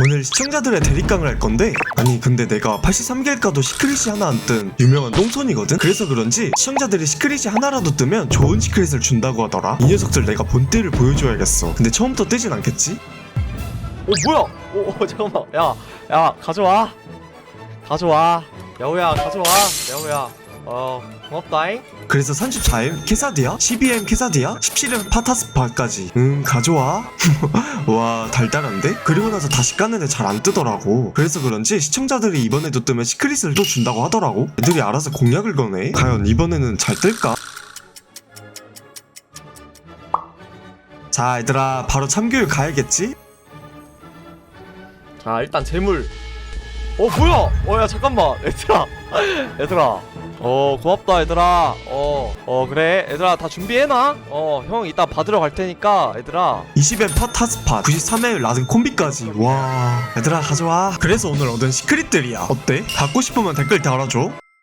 오늘 시청자들의 대립강을 할 건데 아니 근데 내가 83개를 까도 시크릿이 하나 안 뜬 유명한 똥손이거든 그래서 그런지 시청자들이 시크릿이 하나라도 뜨면 좋은 시크릿을 준다고 하더라 이 녀석들 내가 본때를 보여줘야겠어 근데 처음부터 뜨진 않겠지? 오 뭐야? 오, 오 잠깐만. 야, 야 가져와. 가져와. 야호야 가져와. 야호야. 어 고맙다잉. 그래서 34M 케사디아, 12M 케사디아, 17M 파타스파까지 응 가져와 와 달달한데? 그리고 나서 다시 깠는데 잘 안 뜨더라고 그래서 그런지 시청자들이 이번에도 뜨면 시크릿을 또 준다고 하더라고 애들이 알아서 공약을 거네 과연 이번에는 잘 뜰까? 자 얘들아 바로 참교육 가야겠지? 자 일단 재물. 어 뭐야? 어야 잠깐만. 얘들아. 얘들아. 어 고맙다 얘들아. 어. 어 그래. 얘들아 다 준비해놔. 어 형 이따 받으러 갈 테니까 얘들아. 20M 파타스파 93M 라든 콤비까지 와 얘들아 가져와 그래서 오늘 얻은 시크릿들이야 어때? 갖고 싶으면 댓글 달아줘